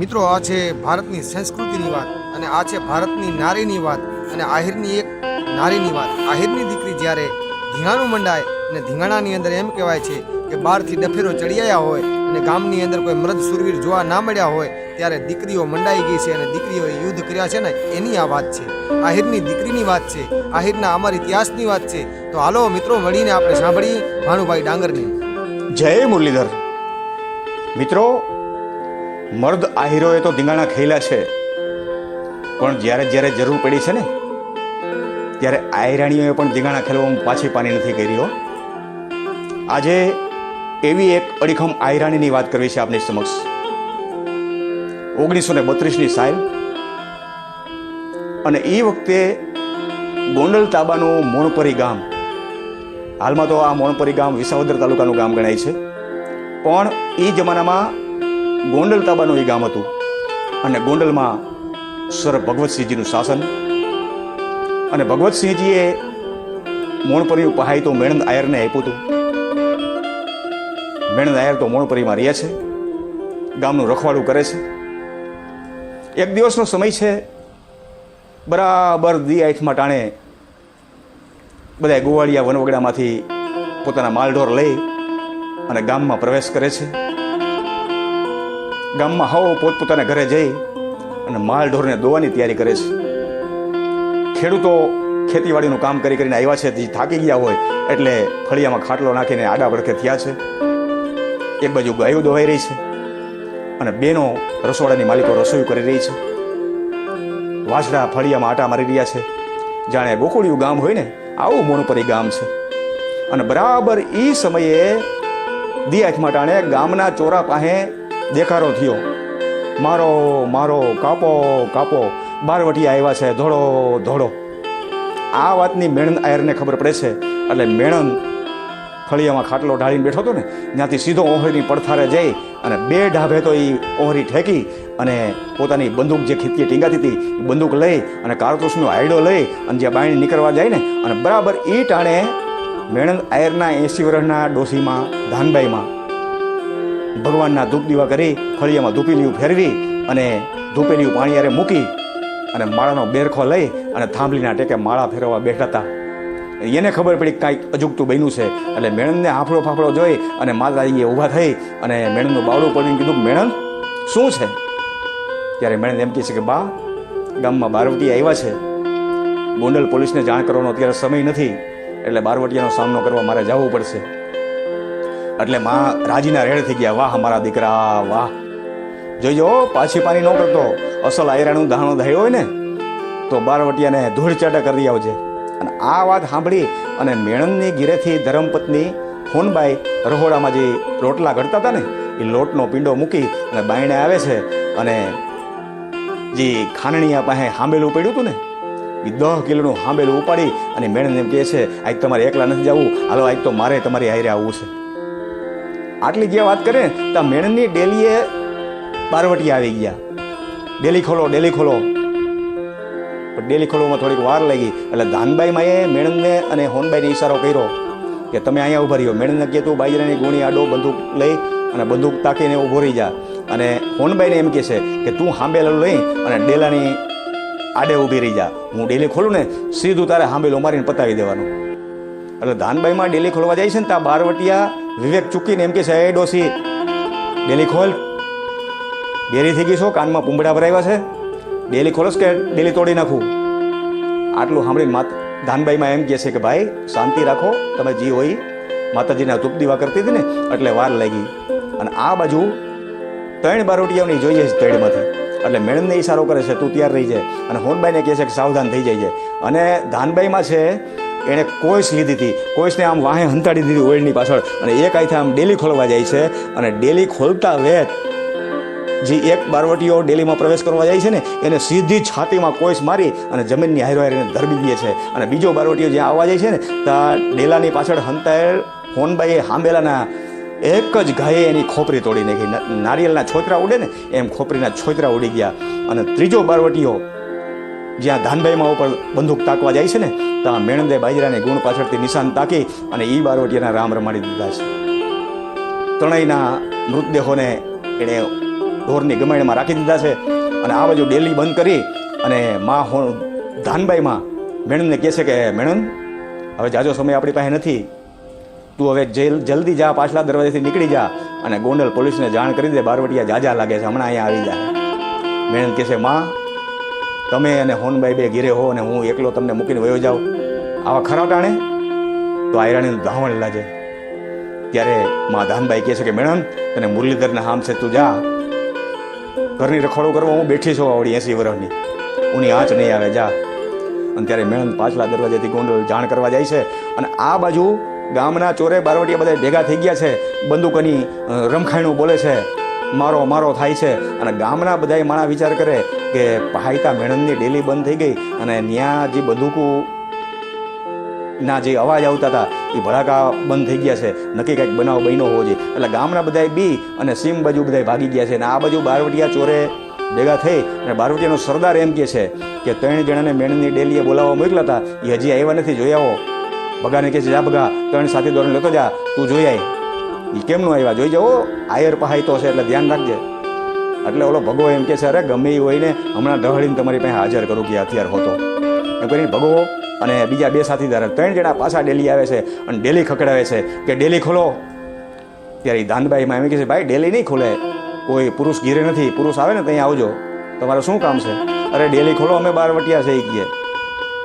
મિત્રો, આ છે ભારતની સંસ્કૃતિની વાત અને આ છે ભારતની નારીની વાત અને આહિરની એક નારીની વાત. આહિરની દીકરી જ્યારે ધીંગાણું મંડાય અને ધીંગાણાની અંદર એમ કહેવાય છે કે બહારથી ડફેરો ચડી આવ્યા હોય અને ગામની અંદર કોઈ મૃદ સુરવીર જોવા ના મળ્યા હોય, ત્યારે દીકરીઓ મંડાઈ ગઈ છે અને દીકરીઓએ યુદ્ધ કર્યા છે ને, એની આ વાત છે. આહિરની દીકરીની વાત છે, આહિરના અમારા ઇતિહાસની વાત છે. તો હાલો મિત્રો, મળીને આપણે સાંભળીએ ભાનુભાઈ ડાંગરની. જય મુરલીધર. મિત્રો મર્દ આહીરોએ તો ધીંગાણા ખેલા છે. પણ જ્યારે જ્યારે જરૂર પડી છે ને, ત્યારે આયરાણીઓએ પણ ધીંગાણા ખેલવામાં પાછી પાની નથી કરી, હો. આજે એવી એક અડીખમ આયરાણીની વાત કરવી છે આપની સમક્ષ. ઓગણીસો ને બત્રીસની સાલ અને એ વખતે ગોંડલ તાબાનું મોણપરી ગામ. હાલમાં તો આ મોણપરી ગામ વિસાવદર તાલુકાનું ગામ ગણાય છે. પણ એ જમાનામાં ગોંડલ તાબાનું એ ગામ હતું. અને ગોંડલમાં સર ભગવતસિંહજીનું શાસન. અને ભગવતસિંહજીએ મોણપરીનું પહાય તો મેણંદ આયરને આપ્યું હતું. મેણંદ આયર તો મોણપરીમાં રહે છે. ગામનું રખવાડું કરે છે. એક દિવસનો સમય છે. બરાબર દી આઠમાં ટાણે બધા ગોવાળિયા વનવગડામાંથી પોતાના માલઢોર લઈ અને ગામમાં પ્રવેશ કરે છે. ગામમાં હવ પોતપોતાના ઘરે જઈ અને માલ ઢોરને દોવાની તૈયારી કરે છે. ખેડૂતો ખેતીવાડીનું કામ કરી કરીને આવ્યા છે થાકી ગયા હોય, એટલે ફળિયામાં ખાટલો નાખીને આડા પડખે થયા છે. એક બાજુ ગાયો દોવાઈ રહી છે અને બેનો રસોડાની માલિકો રસોઈ કરી રહી છે. વાસડા ફળિયામાં આટા મારી રહ્યા છે. જાણે ગોકુળિયું ગામ હોય ને, આવું મોનુપરી ગામ છે. અને બરાબર એ સમયે દિયાખ ટાણે ગામના ચોરા પાસે દેખારો થયો. મારો મારો, કાપો કાપો. બારવટીયા આવ્યા છે. ધોળો ધોળો. આ વાતની મેણંદ આયરને ખબર પડે છે. એટલે મેણંદ ફળિયામાં ખાટલો ઢાળીને બેઠો હતો ને, ત્યાંથી સીધો ઓહરીની પડથારે જઈ અને બે ઢાભે તો એ ઓહરી ઠેકી અને પોતાની બંદૂક જે ખીતીએ ટીંગાતી હતી, એ બંદૂક લઈ અને કારતૂસનો આયડો લઈ અને જ્યાં બાયણે નીકળવા જાય ને, અને બરાબર એ ટાણે મેણંદ આયરના એંસી વર્ષના ડોસીમાં, ધાનબાઈમાં ભગવાનના ધૂપ દીવા કરી ફળિયામાં ધૂપેલીયું ફેરવી અને ધૂપેલીયું પાણી યારે મૂકી અને માળાનો બેરખો લઈ અને થાંભલીના ટેકે માળા ફેરવવા બેઠા હતા એને ખબર પડી કાંઈક અજુગતું બન્યું છે. એટલે મેણંદને હાફળો ફાફળો જોઈ અને માતાજીએ ઊભા થઈ અને મેણંદનું બાવડું પડીને કીધું, મેણન, શું છે? ત્યારે મેણન એમ કહે છે કે, બા, ગામમાં બારવટી આવ્યા છે. ગોંડલ પોલીસને જાણ કરવાનો અત્યારે સમય નથી. એટલે બારવટીયાનો સામનો કરવા મારે જવું પડશે. એટલે માં રાજીના રેડ થઈ ગયા. વાહ, મારા દીકરા, વાહ. જોઈજો પાછી પાણી ન કરતો. અસલ આયરાનું દાણો ધાયો હોય ને, તો બારવટીયાને ધૂળ ચાટા કરી આવજે. અને આ વાત સાંભળી અને મેણનની ગીરેથી ધર્મપત્ની ફોનબાઈ રહોડામાં જે રોટલા ઘડતા હતા ને, એ લોટનો પીંડો મૂકી અને બાયણે આવે છે અને જે ખાંડણીયા પાસે હાંબેલું પડ્યું હતું ને, એ દહ કિલોનું હાંબેલું ઉપાડી અને મેણને એમ કહે છે, આજ તમારે એકલા નથી જવું. હાલો, આજ તો મારે તમારી આયરે આવવું છે. આટલી જે વાત કરે, તો મેણની ડેલીએ બારવટી આવી ગયા. ડેલી ખોલો ડેલી ખોલો. પણ ડેલી ખોલવામાં થોડીક વાર લાગી. એટલે ધાનબાઈમાં એ મેણને અને હોનબાઈને ઈશારો કર્યો કે તમે અહીંયા ઊભા રહ્યો. મેણને કહે, તું બાજરાની ગુણી, આડો, બંદૂક લઈ અને બંદૂક તાકીને ઊભો રહી જા. અને હોનબાઈને એમ કહે છે કે, તું હાંબેલું લઈ અને ડેલાની આડે ઊભી રહી જા. હું ડેલી ખોલું ને, સીધું તારે હાંબેલો મારીને પતાવી દેવાનું. એટલે ધાનબાઈમાં ડેલી ખોલવા જાય છે ને ત્યાં બારવટિયા વિવેક ચૂકીને એમ કે છે, એ ડોસી ડેલી ખોલ. ડેરી થઈ ગઈ છો, કાનમાં પૂંબડા ભરાવ્યા છે. ડેલી ખોલસ કે ડેલી તોડી નાખું? આટલું સાંભળીને માત, ધાનબાઈમાં એમ કહે છે કે, ભાઈ, શાંતિ રાખો, તમે જી હોય. માતાજીના ધૂપ દીવા કરતી હતી ને, એટલે વાર લાગી. અને આ બાજુ ત્રણ બારોટિયાઓની જોઈએ છે તળમાંથી એટલે મેડમને ઈશારો કરે છે, તું તૈયાર રહી જાય અને હોનબાઈને કહે છે કે, સાવધાન થઈ જાય છે અને ધાનબાઈમાં છે એણે કોઈસ લીધી હતી કોઈસને આમ વાહે હંતાડી દીધી ઓળની પાછળ. અને એક આઈથી આમ ડેલી ખોલવા જાય છે. અને ડેલી ખોલતા વેત જે એક બારવટીઓ ડેલીમાં પ્રવેશ કરવા જાય છે ને, એને સીધી છાતીમાં કોઈસ મારી અને જમીનની હારો હારીને ધરબી દે છે. અને બીજો બારવટીઓ જ્યાં આવવા જાય છે ને ત્યાં ડેલાની પાછળ હંતાયેલ હોનબાઈએ હાંબેલાના એક જ ગાયે એની ખોપરી તોડી નાખી. નારિયેલના છોતરા ઉડે ને, એમ ખોપરીના છોતરા ઉડી ગયા. અને ત્રીજો બારવટીઓ જ્યાં ધાનભાઈમાં ઉપર બંદૂક તાકવા જાય છે ને, ત્યાં મેણંદે બાજરાને ગુણ પાછળથી નિશાન તાકી અને એ બારવટીયાના રામ રમાડી દીધા છે. ત્રણેયના મૃતદેહોને એણે ઢોરની ગમાણીમાં રાખી દીધા છે અને આ બાજુ ડેલી બંધ કરી અને મા હો ધાનબાઈમાં મેણંદને કહે છે કે, મેણંદ, હવે જાજો સમય આપણી પાસે નથી. તું હવે જેલ, જલ્દી જા, પાછલા દરવાજેથી નીકળી જા અને ગોંડલ પોલીસને જાણ કરી દે બારવટિયા જાજા લાગે છે, હમણાં અહીંયા આવી જાય મેણંદ કહે છે, માં તમે અને હોનભાઈ બે ઘીરે હો અને હું એકલો તમને મૂકીને વયો જાઉં. આવા ખરા ટાણે? તો આયરાણીનું ધાવણ લાજે. ત્યારે મા ધાનબાઈ કહે છે કે મેડમ તને મુરલીધરના હામ છે, તું જા. ઘરની રખોડો કરવા હું બેઠી છું આવડી એસી વર્ષની ઉની આંચ નહીં આવે, જા. અને ત્યારે મેણન પાછલા દરવાજેથી ગોંડલ જાણ કરવા જાય છે અને આ બાજુ ગામના ચોરે બારવટીયા બધા ભેગા થઈ ગયા છે. બંદૂકની રમખાયણું બોલે છે. મારો મારો થાય છે. અને ગામના બધાય માણા વિચાર કરે કે પહાયતા મેણંદની ડેલી બંધ થઈ ગઈ અને ત્યાં જે બંદૂકો ના જે અવાજ આવતા હતા, એ ભડાકા બંધ થઈ ગયા છે. નક્કી કંઈક બનાવ બન્યો હોવો જોઈએ. એટલે ગામના બધાય બી અને સીમ બાજુ બધાય ભાગી ગયા છે. અને આ બાજુ બારવટિયા ચોરે ભેગા થઈ અને બારવટિયાનો સરદાર એમ કહે છે કે ત્રણ જણાને મેણની ડેલીએ બોલાવવા મોકલા હતા. એ હજી આવ્યા નથી. જોઈ આવો. ભગાને કહે છે, જા ભગા, ત્રણ સાથી દોરણ લેતો જા. તું જોઈ આય. એ કેમનું આવ્યા? જોઈ જાઓ, આયર પહાયતો છે, એટલે ધ્યાન રાખજે. એટલે ઓલો ભગવો એમ કે છે, અરે ગમે એ હોય ને, હમણાં ઢહળીને તમારી પાસે હાજર કરું કે હથિયાર હોતો. એમ કરીને ભગવો અને બીજા બે સાથીદાર ત્રણ જણા પાછા ડેલી આવે છે અને ડેલી ખકડાવે છે કે ડેલી ખોલો? ત્યારે ઈ દાનબાઈમાં એમ કહે છે, ભાઈ, ડેલી નહીં ખોલે. કોઈ પુરુષ ઘીરે નથી, પુરુષ આવે ને ત્યાં આવજો. તમારે શું કામ છે? અરે, ડેલી ખોલો, અમે બાર વટિયા છે એ કહીએ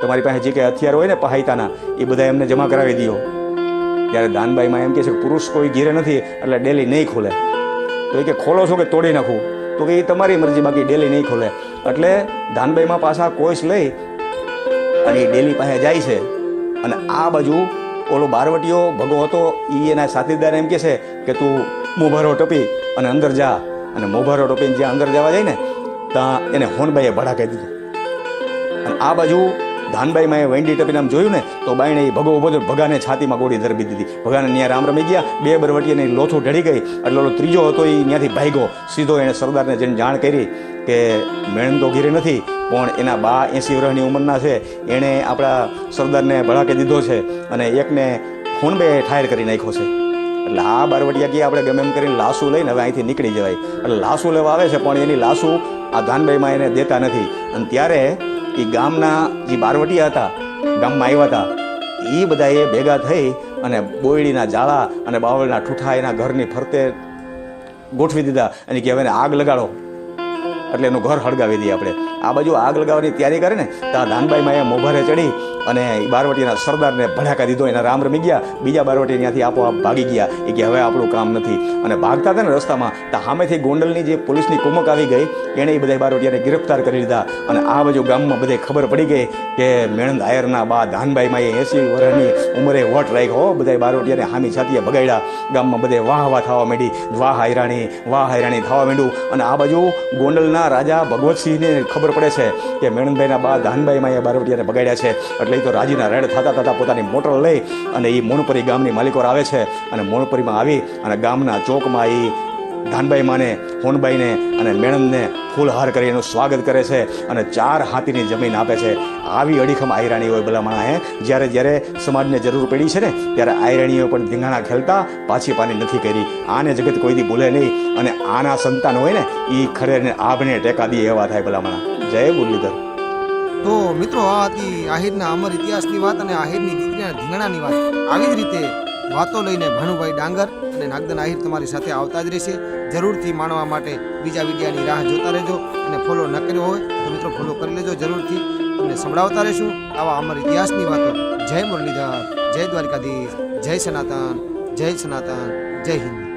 તમારી પાસે જે કંઈ હથિયાર હોય ને પહાયતાના એ બધા એમને જમા કરાવી દો ત્યારે દાનબાઈમાં એમ કહે છે કે પુરુષ કોઈ ઘીરે નથી, એટલે ડેલી નહીં ખોલે. તો એ કે ખોલો છો કે તોડી નાખું? તો કે એ તમારી મરજી, બાકી ડેલી નહીં ખોલે. એટલે દાનબાઈમાં પાછા કોઈસ લઈ અને એ ડેલી પાસે જાય છે. અને આ બાજુ ઓલો બારવટીયો ભગો હતો એ એના સાથીદાર એમ કહે છે કે તું મોભારો ટપી અને અંદર જા. અને મોભારો ટપીને જ્યાં અંદર જવા જાય ને, ત્યાં એને હોનબાઈએ ભડાકાઈ દીધું. અને આ બાજુ ધાનબાઈમાં માએ વૈંડી ટપીને આમ જોયું ને, તો બાઈને એ ભગો ઊભો ભગાને છાતીમાં ગોળી ધરબી દીધી. ભગાને ત્યાં રામ રમી ગયા, બે બરવટીને લોથું ઢળી ગઈ, એટલે ઓલો ત્રીજો હતો એ ત્યાંથી ભાગ્યો સીધો એણે સરદારને જઈને જાણ કરી કે મેણ તો ઘીરે નથી, પણ એના બા એંસી વર્ષની ઉંમરના છે, એણે આપણા સરદારને ભડાકે દીધો છે અને એકને ફોન બે ઠાયર કરી નાખ્યો છે. એટલે આ બારવટિયા કે આપણે ગમે એમ કરીને લાસુ લઈને હવે અહીંથી નીકળી જવાય. એટલે લાશુ લેવા આવે છે, પણ એની લાસુ આ ધાનબાઈમાં એને દેતા નથી. અને ત્યારે એ ગામના જે બારવટિયા હતા, ગામમાં આવ્યા હતા એ બધા એ ભેગા થઈ અને બોયડીના જાળા અને બાવળના ઠૂઠા એના ઘરની ફરતે ગોઠવી દીધા. અને કે હવે આગ લગાડો. એટલે એનું ઘર હળગાવી દઈએ આપણે. આ બાજુ આગ લગાવવાની તૈયારી કરે ને, તો આ ધાનબાઈમાં એ મોભારે ચડી અને બારવટીના સરદારને ભડાકા દીધો એના રામ રમી ગયા. બીજા બારવટી ત્યાંથી આપોઆપ ભાગી ગયા. એ કે હવે આપણું કામ નથી. અને ભાગતા હતા ને રસ્તામાં, તો સામેથી ગોંડલની જે પોલીસની કુમક આવી ગઈ એણે એ બધા બારવટીયાને ગિરફ્તાર કરી લીધા. અને આ બાજુ ગામમાં બધે ખબર પડી ગઈ કે મેણંદ આયરના બા ધાનભાઈમાં એ એસી વર્ષની ઉંમરે વોટ હો. બધા બારવટીયાને હામી છાતીએ બગાડ્યા ગામમાં બધે વાહ વાહ થવા માંડી. વાહ હાયરાણી વાહ હાયરાણી થવા માંડ્યું. અને આ બાજુ ગોંડલના રાજા ભગવતસિંહને ખબર પડે છે કે મેણંદભાઈના બા ધાનભાઈમાં એ બારવટીયાને બગાડ્યા છે. એટલે એ તો રાજીના રેડ થતા થતા પોતાની મોટર લઈ અને એ મોણપરી ગામની માલિકો આવે છે. અને મોણપરીમાં આવી અને ગામના ચોકમાં એ ધાનબાઈ માને, હોનબાઈને અને મેણમને ફૂલહાર કરી એનું સ્વાગત કરે છે અને ચાર હાથીની જમીન આપે છે. આવી અડીખમ આયરાણી હોય ભલામણા હે જ્યારે જ્યારે સમાજને જરૂર પડી છે ને, ત્યારે આયરાણીઓ પણ ધીંગાણા ખેલતા પાછી પાની નથી કરી. આને જગત કોઈ દી ભૂલે નહીં. અને આના સંતાન હોય ને એ ખરેને આભને ટેકા દે એવા થાય ભલામણા. જય મુરલીધર. તો મિત્રો, આ હતી આહિરના અમર ઇતિહાસની વાત અને આહિરની દીકરીના ધીંગણાની વાત. આવી જ રીતે વાતો લઈને ભાનુભાઈ ડાંગર અને નાગદન આહિર તમારી સાથે આવતા જ રહેશે. જરૂરથી માણવા માટે બીજા વિડિયાની રાહ જોતા રહેજો અને ફોલો ન કર્યો હોય તો મિત્રો ફોલો કરી લેજો જરૂરથી. અને સંભળાવતા રહેશું આવા અમર ઇતિહાસની વાતો. જય મુરલીધર, જય દ્વારકાધીશ, જય સનાતન જય સનાતન, જય હિન્દ.